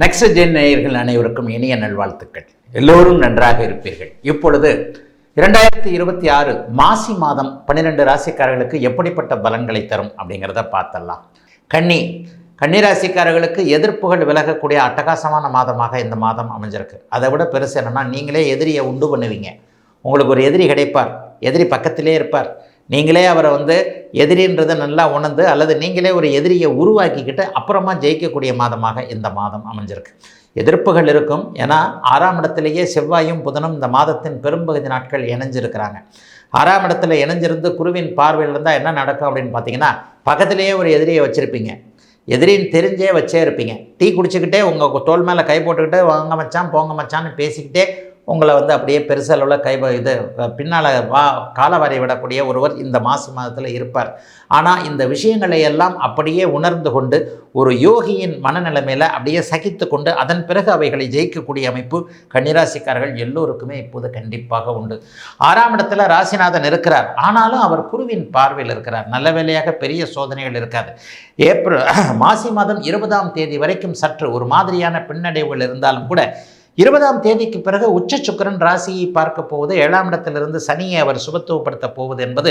Next gen நேயர்கள் அனைவருக்கும் இனிய நல்வாழ்த்துக்கள். எல்லோரும் நன்றாக இருப்பீர்கள். இப்பொழுது இரண்டாயிரத்தி இருபத்தி ஆறு மாசி மாதம் பன்னிரெண்டு ராசிக்காரர்களுக்கு எப்படிப்பட்ட பலன்களை தரும் அப்படிங்கிறத பார்த்தலாம் கன்னி கன்னி ராசிக்காரர்களுக்கு எதிர்ப்புகள் விலகக்கூடிய அட்டகாசமான மாதமாக இந்த மாதம் அமைஞ்சிருக்கு. அதை விட பெருசு என்னென்னா நீங்களே எதிரியை உண்டு பண்ணுவீங்க. உங்களுக்கு ஒரு எதிரி கிடைப்பார். எதிரி பக்கத்திலே இருப்பார். நீங்களே அவரை வந்து எதிரின்றதை நல்லா உணர்ந்து அல்லது நீங்களே ஒரு எதிரியை உருவாக்கிக்கிட்டு அப்புறமா ஜெயிக்கக்கூடிய மாதமாக இந்த மாதம் அமைஞ்சிருக்கு. எதிர்ப்புகள் இருக்கும். ஏன்னா ஆறாம் இடத்திலேயே செவ்வாயும் புதனும் இந்த மாதத்தின் பெரும்பகுதி நாட்கள் இணைஞ்சிருக்கிறாங்க. ஆறாம் இடத்துல இணைஞ்சிருந்து குருவின் பார்வையில் இருந்தால் என்ன நடக்கும் அப்படின்னு பார்த்தீங்கன்னா பக்கத்திலேயே ஒரு எதிரியை வச்சுருப்பீங்க. எதிரின்னு தெரிஞ்சே வச்சே இருப்பீங்க. டீ குடிச்சிக்கிட்டே உங்கள் தோல் மேலே கை போட்டுக்கிட்டு வாங்க மச்சான் போங்க மச்சான்னு பேசிக்கிட்டே உங்களை வந்து அப்படியே பெருசளவில் கை இது பின்னால் வா காலவரை விடக்கூடிய ஒருவர் இந்த மாசி மாதத்தில் இருப்பார். ஆனால் இந்த விஷயங்களை எல்லாம் அப்படியே உணர்ந்து கொண்டு ஒரு யோகியின் மனநிலைமையில் அப்படியே சகித்து கொண்டு அதன் பிறகு அவைகளை ஜெயிக்கக்கூடிய அமைப்பு கன்னிராசிக்காரர்கள் எல்லோருக்குமே இப்போது கண்டிப்பாக உண்டு. ஆறாம் இடத்துல ராசிநாதன் இருக்கிறார். ஆனாலும் அவர் குருவின் பார்வையில் இருக்கிறார். நல்ல வேலையாக பெரிய சோதனைகள் இருக்காது. ஏப்ரல் மாசி மாதம் இருபதாம் தேதி வரைக்கும் சற்று ஒரு மாதிரியான பின்னடைவுகள் இருந்தாலும் கூட இருபதாம் தேதிக்கு பிறகு உச்ச சுக்கரன் ராசியை பார்க்க போவது ஏழாம் இடத்திலிருந்து சனியை அவர் சுபத்துவப்படுத்த போவது என்பது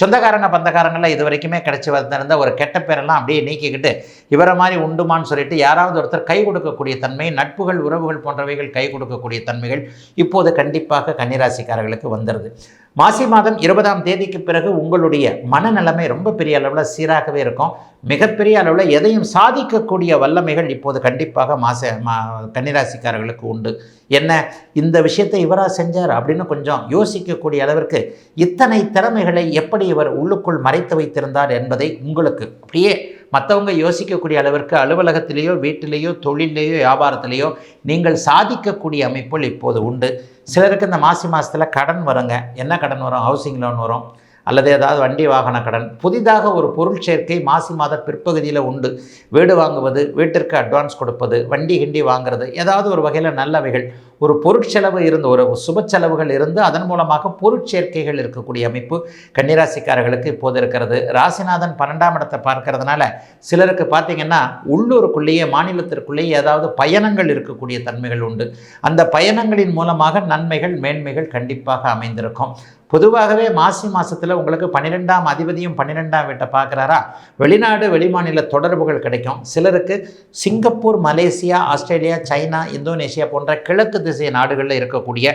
சொந்தக்காரங்க பந்தக்காரங்களில் இது வரைக்குமே கிடைச்சி வந்திருந்த ஒரு கெட்ட பேரெல்லாம் அப்படியே நீக்கிக்கிட்டு இவரை மாதிரி உண்டுமான்னு சொல்லிட்டு யாராவது ஒருத்தர் கை கொடுக்கக்கூடிய தன்மை நட்புகள் உறவுகள் போன்றவைகள் கை கொடுக்கக்கூடிய தன்மைகள் இப்போது கண்டிப்பாக கன்னிராசிக்காரர்களுக்கு வந்துடுது மாசி மாதம் இருபதாம் தேதிக்கு பிறகு உங்களுடைய மனநிலைமை ரொம்ப பெரிய அளவில் சீராகவே இருக்கும். மிகப்பெரிய அளவில் எதையும் சாதிக்கக்கூடிய வல்லமைகள் இப்போது கண்டிப்பாக மாச மா கன்னிராசிக்காரர்களுக்கு உண்டு. என்ன? இந்த விஷயத்தை இவராக செஞ்சார் அப்படின்னு கொஞ்சம் யோசிக்கக்கூடிய அளவிற்கு இத்தனை திறமைகளை எப்படி இவர் உள்ளுக்குள் மறைத்து வைத்திருந்தார் என்பதை உங்களுக்கு அப்படியே மற்றவங்க யோசிக்கக்கூடிய அளவிற்கு அலுவலகத்திலேயோ வீட்டிலேயோ தொழிலேயோ வியாபாரத்திலேயோ நீங்கள் சாதிக்கக்கூடிய அமைப்புகள் இப்போது உண்டு. சிலருக்கு இந்த மாசி மாதத்தில் கடன் வருங்க. என்ன கடன் வரும்? ஹவுசிங் லோன் வரும். அல்லது ஏதாவது வண்டி வாகன கடன். புதிதாக ஒரு பொருள் சேர்க்கை மாசி மாத பிற்பகுதியில் உண்டு. வீடு வாங்குவது வீட்டிற்கு அட்வான்ஸ் கொடுப்பது வண்டி கிண்டி வாங்குறது ஏதாவது ஒரு வகையில் நல்லவைகள். ஒரு பொருட்செலவு இருந்து ஒரு சுப செலவுகள் இருந்து அதன் மூலமாக பொருட்சேர்க்கைகள் இருக்கக்கூடிய அமைப்பு கன்னிராசிக்காரர்களுக்கு இப்போது இருக்கிறது. ராசிநாதன் பன்னெண்டாம் இடத்தை பார்க்கறதுனால சிலருக்கு பார்த்தீங்கன்னா உள்ளூருக்குள்ளேயே மாநிலத்திற்குள்ளேயே ஏதாவது பயணங்கள் இருக்கக்கூடிய தன்மைகள் உண்டு. அந்த பயணங்களின் மூலமாக நன்மைகள் மேன்மைகள் கண்டிப்பாக அமைந்திருக்கும். பொதுவாகவே மாசி மாதத்தில் உங்களுக்கு பன்னிரெண்டாம் அதிபதியும் பன்னிரெண்டாம் வீட்டை பார்க்குறாரா? வெளிநாடு வெளிமாநில தொடர்புகள் கிடைக்கும். சிலருக்கு Singapore Malaysia Australia China Indonesia போன்ற கிழக்கு திசை நாடுகளில் இருக்கக்கூடிய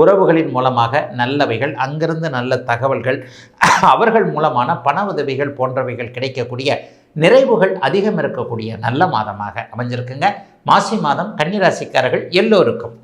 உறவுகளின் மூலமாக நல்லவைகள் அங்கிருந்து நல்ல தகவல்கள் அவர்கள் மூலமான பண உதவிகள் போன்றவைகள் கிடைக்கக்கூடிய நிறைவுகள் அதிகம் இருக்கக்கூடிய நல்ல மாதமாக அமைஞ்சிருக்குங்க. மாசி மாதம் கன்னிராசிக்காரர்கள் எல்லோருக்கும்.